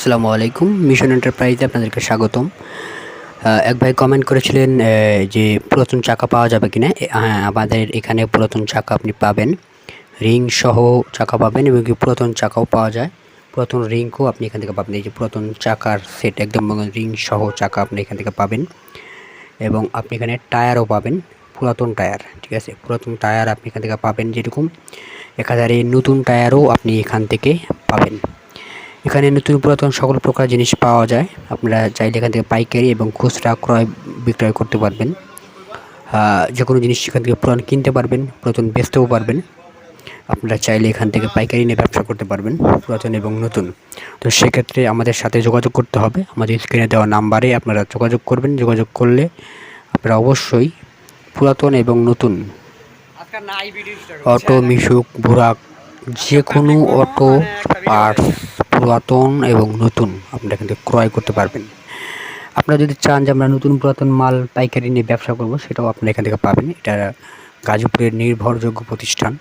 আসসালামু আলাইকুম। মিশন এন্টারপ্রাইজে আপনাদেরকে স্বাগতম। এক ভাই কমেন্ট করেছিলেন যে পুরাতন চাকা পাওয়া যাবে কিনা? এ- হ্যাঁ আমাদের এখানে পুরাতন চাকা আপনি পাবেন। রিং সহ চাকা পাবেন এবং কি পুরাতন চাকাও পাওয়া যায়। পুরাতন রিংও আপনি এখান থেকে পাবেন। এই যে পুরাতন চাকার সেট একদম রিং সহ চাকা আপনি এখান থেকে পাবেন। এবং আপনি এখানে টায়ারও পাবেন, পুরাতন টায়ার ঠিক আছে? পুরাতন টায়ার আপনি এখান থেকে পাবেন যেরকম। এক একাধারে নতুন টায়ারও আপনি এখান থেকে পাবেন। এখানে নতুন পুরাতন সকল প্রকার জিনিস পাওয়া যায়। আপনারা চাইলে এখান থেকে পাইকারি এবং খুচরা ক্রয় বিক্রয় করতে পারবেন। যে কোনো জিনিস এখান থেকে পুরান কিনতে পারবেন, পুরাতন বেচতেও পারবেন। আপনারা চাইলে এখান থেকে পাইকারি নিয়ে ব্যবসা করতে পারবেন, পুরাতন এবং নতুন। তো সেক্ষেত্রে আমাদের সাথে যোগাযোগ করতে হবে। আমাদের স্ক্রিনে দেওয়া নাম্বারে আপনারা যোগাযোগ করবেন। যোগাযোগ করলে আপনারা অবশ্যই পুরাতন এবং নতুন অটো, মিশুক, বুরাক যে কোনো অটো, পার্টস পুরাতন এবং নতুন আপনারা এখান থেকে ক্রয় করতে পারবেন। আপনারা যদি চান যে আমরা নতুন পুরাতন মাল, পাইকারি নিয়ে ব্যবসা করব, সেটাও আপনারা এখান থেকে পাবেন। এটা গাজীপুরের নির্ভরযোগ্য প্রতিষ্ঠান।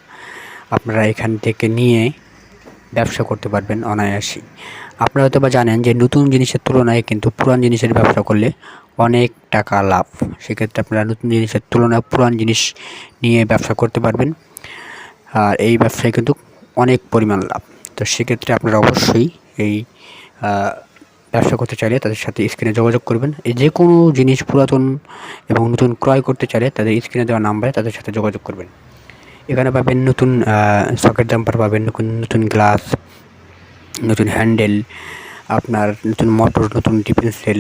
আপনারা এখান থেকে নিয়ে ব্যবসা করতে পারবেন অনায়াসেই। আপনারা হয়তো বা জানেন যে নতুন জিনিসের তুলনায় কিন্তু পুরান জিনিসের ব্যবসা করলে অনেক টাকা লাভ। সেক্ষেত্রে আপনারা নতুন জিনিসের তুলনায় পুরান জিনিস নিয়ে ব্যবসা করতে পারবেন। আর এই ব্যবসায় কিন্তু অনেক পরিমাণ লাভ। তো সেক্ষেত্রে আপনারা অবশ্যই এই ব্যবসা করতে চাইলে তাদের সাথে স্ক্রিনে যোগাযোগ করবেন। এই যে কোনো জিনিস পুরাতন এবং নতুন ক্রয় করতে চাইলে তাদের স্ক্রিনে দেওয়া নাম্বারে তাদের সাথে যোগাযোগ করবেন। এখানে পাবেন নতুন সকেট জাম্পার পাবেন, নতুন নতুন গ্লাস, নতুন হ্যান্ডেল, আপনার নতুন মোটর, নতুন টিফিন সেল,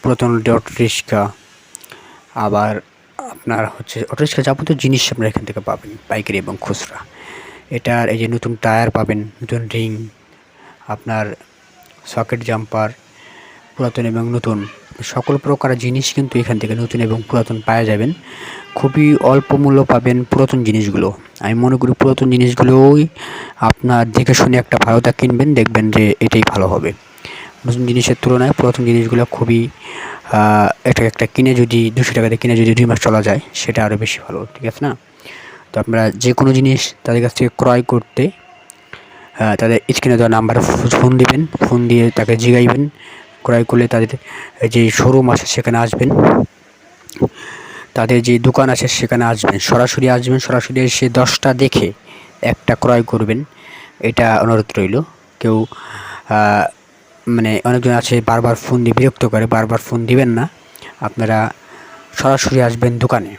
পুরাতন অটো রিক্সা, আবার আপনার হচ্ছে অটো রিক্সা যাবতীয় জিনিস আপনারা এখান থেকে পাবেন, পাইকারি এবং খুচরা। এটার এই যে নতুন টায়ার পাবেন, নতুন রিং, আপনার সকেট জাম্পার, পুরাতন এবং নতুন। সকল প্রকার জিনিস কিন্তু এখান থেকে নতুন এবং পুরাতন পাওয়া যাবেন। খুবই অল্প মূল্য পাবেন পুরাতন জিনিসগুলো। আমি মনে করি পুরাতন জিনিসগুলোই আপনার দেখে শুনে একটা ভালোটা কিনবেন, দেখবেন যে এটাই ভালো হবে। নতুন জিনিসের তুলনায় পুরাতন জিনিসগুলো খুবই একটা একটা কিনে যদি দুশো টাকাতে কিনে যদি দুই মাস চলা যায়, সেটা আরও বেশি ভালো, ঠিক আছে না? তো আপনারা যে কোনো জিনিস তাদের কাছ থেকে ক্রয় করতে তাদের স্ক্রিনে দেওয়া নাম্বারে ফোন দিবেন ফোন দিয়ে তাকে জিগাইবেন। ক্রয় করলে তাদের যে শোরুম আছে সেখানে আসবেন। তাদের যে দোকান আছে সেখানে আসবেন। সরাসরি আসবেন, সরাসরি এসে দশটা দেখে একটা ক্রয় করবেন। এটা অনুরোধ রইল। কেউ মানে অনেকজন আছে বারবার ফোন দিয়ে বিরক্ত করে, বারবার ফোন দিবেন না। আপনারা সরাসরি আসবেন দোকানে।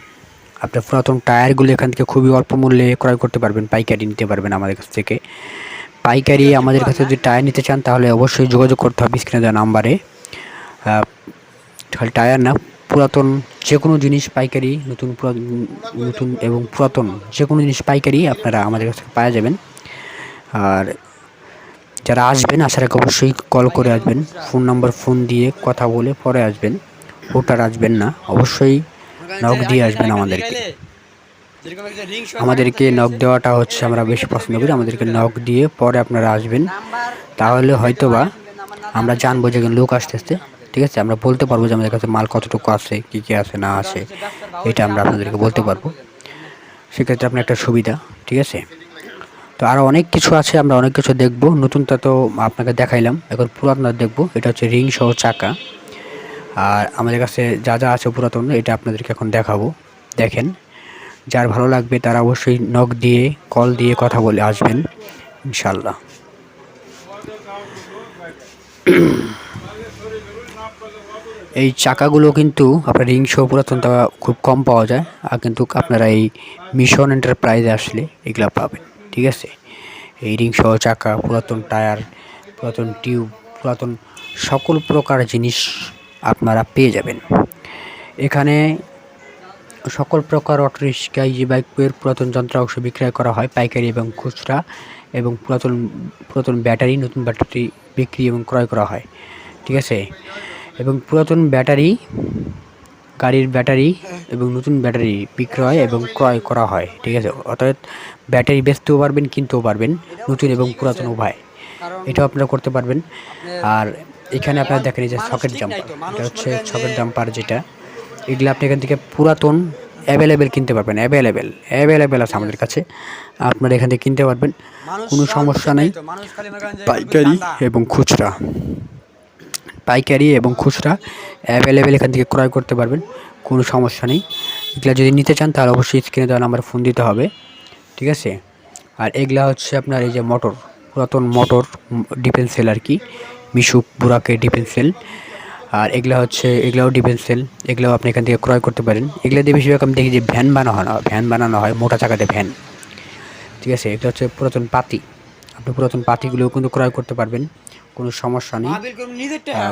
আপনার পুরাতন টায়ারগুলো এখান থেকে খুবই অল্প মূল্যে ক্রয় করতে পারবেন পাইকারি নিতে পারবেন আমাদের কাছ থেকে। পাইকারি আমাদের কাছে যদি টায়ার নিতে চান তাহলে অবশ্যই যোগাযোগ করতে হবে স্ক্রিনে দেওয়া নাম্বারে। খালি টায়ার না পুরাতন যে কোনো জিনিস পাইকারি নতুন নতুন এবং পুরাতন যে কোনো জিনিস পাইকারি আপনারা আমাদের কাছে পাওয়া যাবেন। আর যারা আসবেন আসার আগে অবশ্যই কল করে আসবেন। ফোন নাম্বার ফোন দিয়ে কথা বলে পরে আসবেন। ওটার আসবেন না অবশ্যই নক দিয়ে আসবেন আমাদেরকে। আমাদেরকে নক দেওয়াটা হচ্ছে আমরা বেশি পছন্দ করি, আমাদেরকে নক দিয়ে পরে আপনারা আসবেন। তাহলে হয়তোবা আমরা জানব যে লোক আসতেছে, ঠিক আছে? আমরা বলতে পারব যে আমাদের কাছে মাল কতটুকু আছে, কী কী আছে, না আছে, এটা আমরা আপনাদেরকে বলতে পারব। সেক্ষেত্রে আপনার একটা সুবিধা, ঠিক আছে? তো আরও অনেক কিছু আছে, আমরা অনেক কিছু দেখব। নতুনটা তো আপনাকে দেখাইলাম, এখন পুরাতনটা দেখব। এটা হচ্ছে রিং সহ চাকা। আর আমাদের কাছে যা যা আছে পুরাতন, এটা আপনাদেরকে এখন দেখাবো। দেখেন, যার ভালো লাগবে তারা অবশ্যই নখ দিয়ে কল দিয়ে কথা বলে আসবেন ইনশাল্লাহ এই চাকাগুলো কিন্তু আপনার রিং সহ পুরাতনটা খুব কম পাওয়া যায়, আর কিন্তু আপনারা এই মিশন এন্টারপ্রাইজে আসলে এগুলো পাবেন, ঠিক আছে? এই রিং সহ চাকা, পুরাতন টায়ার, পুরাতন টিউব, পুরাতন সকল প্রকার জিনিস আপনারা পেয়ে যাবেন। এখানে সকল প্রকার অটো রিক্সা ইজি বাইকের পুরাতন যন্ত্রাংশ বিক্রয় করা হয়, পাইকারি এবং খুচরা এবং পুরাতন পুরাতন ব্যাটারি, নতুন ব্যাটারি বিক্রি এবং ক্রয় করা হয়। ঠিক আছে? এবং পুরাতন ব্যাটারি, গাড়ির ব্যাটারি এবং নতুন ব্যাটারি বিক্রয় এবং ক্রয় করা হয়। ঠিক আছে? অর্থাৎ ব্যাটারি বেচতেও পারবেন, কিনতেও পারবেন, নতুন এবং পুরাতন উভয়। এটাও আপনারা করতে পারবেন। আর এখানে আপনারা দেখেন এই যে সকেট জাম্পার এটা হচ্ছে সকেট জাম্পার যেটা। এগুলো আপনি এখান থেকে পুরাতন অ্যাভেলেবেল কিনতে পারবেন অ্যাভেলেবেল অ্যাভেলেবেল আছে আমাদের কাছে। আপনারা এখান থেকে কিনতে পারবেন। কোনো সমস্যা নেই। পাইকারি এবং খুচরা। পাইকারি এবং খুচরা অ্যাভেলেবেল এখান থেকে ক্রয় করতে পারবেন কোনো সমস্যা নেই। এগুলো যদি নিতে চান তাহলে অবশ্যই স্ক্রিনে দেওয়া নাম্বারে ফোন দিতে হবে ঠিক আছে? আর এগুলা হচ্ছে আপনার এই যে মোটর পুরাতন মোটর ডিফেন্স সেল আর কি। মিশুক বুরাকে ডিফেন্স সেল আর এগুলা হচ্ছে এগুলাও ডিফেন্স সেল এগুলাও আপনি এখান থেকে ক্রয় করতে পারেন। এগুলা দিয়ে বেশিরভাগ আমি দেখি যে ভ্যান বানানো হয় না ভ্যান বানানো হয় মোটা চাকাতে ভ্যান। ঠিক আছে এটা হচ্ছে পুরাতন পাতি। আপনি পুরাতন পাতিগুলোও কিন্তু ক্রয় করতে পারবেন কোনো সমস্যা নেই।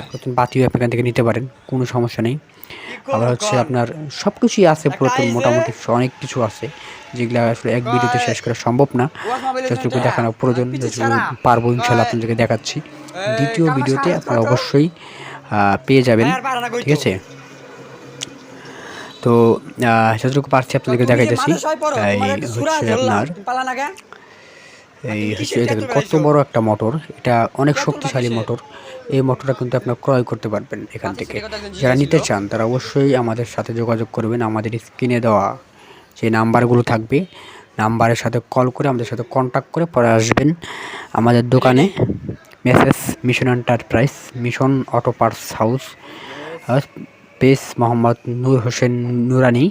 পুরাতন পাতিও আপনি এখান থেকে নিতে পারেন কোনো সমস্যা নেই। আবার হচ্ছে আপনার সব কিছুই আছে পুরাতন মোটামুটি অনেক কিছু আছে যেগুলো আসলে এক ভিডিওতে শেষ করা সম্ভব না। যতটুকু দেখানো প্রয়োজন যতটুকু পারব ইনশাল্লাহ আপনাদেরকে দেখাচ্ছি। দ্বিতীয় ভিডিওতে আপনারা অবশ্যই পেয়ে যাবেন ঠিক আছে? তো যতটুকু পারছি আপনাদেরকে দেখাইতেছি এই হচ্ছে আপনার এই হচ্ছে দেখেন কত বড় একটা মোটর এটা অনেক শক্তিশালী মোটর এই মোটরটা কিন্তু আপনার ক্রয় করতে পারবেন এখান থেকে। যারা নিতে চান তারা অবশ্যই আমাদের সাথে যোগাযোগ করবেন আমাদের স্ক্রিনে দেওয়া যে নাম্বারগুলো থাকবে নাম্বারের সাথে কল করে আমাদের সাথে কন্ট্যাক্ট করে পরে আসবেন আমাদের দোকানে। Messrs Mission Enterprise, Mission Auto Parts House pace Mohammad নূর হোসেন নুরানি,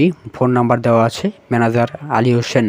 এই ফোন নাম্বার দেওয়া আছে, ম্যানেজার আলী হোসেন।